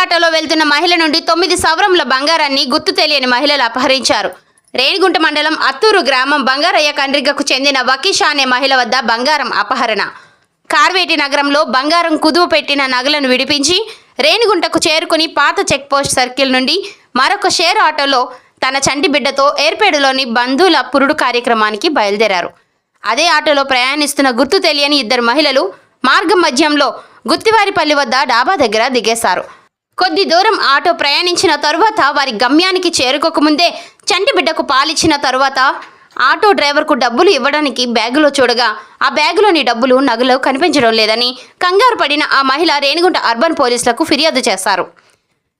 ఆటోలో వెళ్తున్న మహిళ నుండి తొమ్మిది సవరంల బంగారాన్ని గుర్తు తెలియని మహిళలు అపహరించారు. రేణిగుంట మండలం అత్తూరు గ్రామం బంగారయ్య కండ్రిగకు చెందిన వకీషా అనే మహిళ వద్ద బంగారం అపహరణ. కార్వేటి నగరంలో బంగారం కుదువ పెట్టిన నగలను విడిపించి రేణిగుంటకు చేరుకుని పాత చెక్పోస్ట్ సర్కిల్ నుండి మరొక షేర్ ఆటోలో తన చంటి బిడ్డతో ఏర్పేడులోని బంధువుల పురుడు కార్యక్రమానికి బయలుదేరారు. అదే ఆటోలో ప్రయాణిస్తున్న గుర్తు తెలియని ఇద్దరు మహిళలు మార్గం మధ్యంలో గుత్తివారిపల్లి వద్ద డాబా దగ్గర దిగేశారు. కొద్ది దూరం ఆటో ప్రయాణించిన తరువాత వారి గమ్యానికి చేరుకోకముందే చంటి బిడ్డకు పాలిచ్చిన తరువాత ఆటో డ్రైవర్కు డబ్బులు ఇవ్వడానికి బ్యాగులో చూడగా ఆ బ్యాగులోని డబ్బులు నగలు కనిపించడం లేదని కంగారు పడిన ఆ మహిళ రేణిగుంట అర్బన్ పోలీసులకు ఫిర్యాదు చేశారు.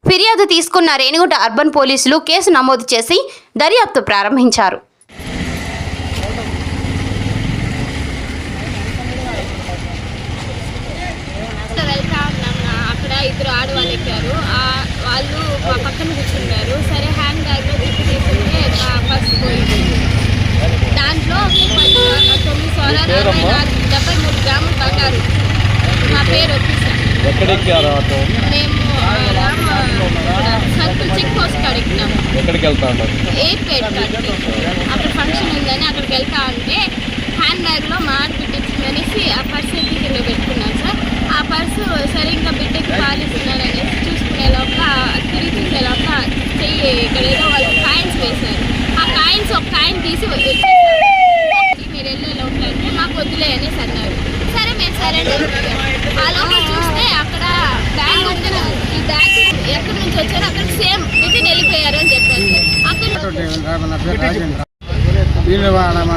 ఫిర్యాదు తీసుకున్న రేణిగుంట అర్బన్ పోలీసులు కేసు నమోదు చేసి దర్యాప్తు ప్రారంభించారు అక్కడ వెళ్తా ఉన్నాం నా- అక్కడ ఇద్దరు ఆడవాళ్ళు ఎక్కారు ఆ వాళ్ళు మా పక్కన కూర్చున్నారు సరే హ్యాండ్ బ్యాగ్లో తిప్పి తీసుకుంటే మా పర్స్ పోయింది దాంట్లో పది నాలుగు డెబ్బై మూడు గ్రాములు బంగారు మా పేరు ఎక్కడెక్కారు ఆటో మేము సర్కిల్ చెక్ పోస్ట్ కాడ ఎక్కినాము. ఎక్కడికి వెళ్తా ఉన్నారు అక్కడ ఫంక్షన్ ఉందని అక్కడికి వెళ్తా ఉంటే హ్యాండ్ బ్యాగ్లో మా ఆడబిడ్డ ఇచ్చిందనేసి ఆ పర్స్ కింద పెట్టుకున్నాను సార్. ఆ పర్సు సరే ఇంకా బిడ్డకి పాలిస్తున్నారు అనేసి చూసుకునే లోపల తిరిగి చూసే లోపల చెయ్యి ఇక్కడ ఏదో వాళ్ళు కాయిన్స్ వేశారు. ఆ కాయిన్స్ ఒక కాయిన్ తీసి వచ్చేసారు. మీరు వెళ్ళే లోపల అంటే మాకు వద్దులే అనేసి అన్నారు సరే మేము సరే ఆ లోపల చూస్తే అక్కడ బ్యాగ్ ఉంది ఈ బ్యాగ్ ఎక్కడి నుంచి వచ్చారో అక్కడ సేమ్ రిటర్న్ వెళ్ళిపోయారు అని చెప్పారు. అక్కడ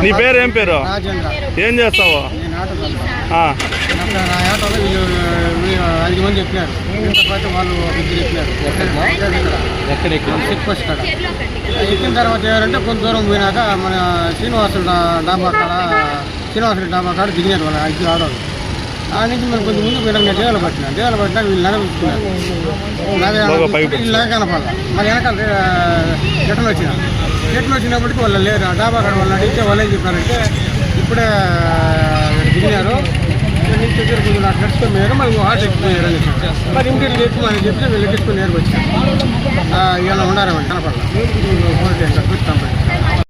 నా పేరు ఏం పేరు? రాజేంద్ర ఏం చేస్తావు? ఐదు మంది వాళ్ళు ఒక ఇద్దరు ఎక్కినారు ఎక్కడ చెక్ పోస్ట్ కాడ ఎక్కిన తర్వాత ఎవరంటే కొంత దూరం పోయినాక మన శ్రీనివాసుల డాబా కాడ శ్రీనివాసుల డాబా కాడ దిగినారు వాళ్ళ ఇద్దరు ఆడవాళ్ళు. ఆ నుంచి మనం కొంచెం ముందు పోయినాక నేను దేవాలు పట్టినా. దేవాలు పట్టినాక వీళ్ళు నడపించుకున్నారు వీళ్ళు కనపాల మరి వెనకాల రిటర్న్ వచ్చిన రిటర్న్ వచ్చినప్పటికి వాళ్ళు లేరు. ఆ డాబా కాడ వాళ్ళు అడిగితే వాళ్ళు ఏం చెప్పారంటే ఇప్పుడే దిగినారు. నుంచి వచ్చారు కొంచెం నడుచుకొని పోయారు మరి హార్ట్ ఎక్కిపోయారు అని చెప్పారు. మరి ఇంటికి ఎక్కుమని చెప్పి వీళ్ళు ఎక్కించుకొని నేరుకు వచ్చారు. ఇలా ఉండారని కనపడాలి ఫోన్ చేస్తారు కూర్చుంటాం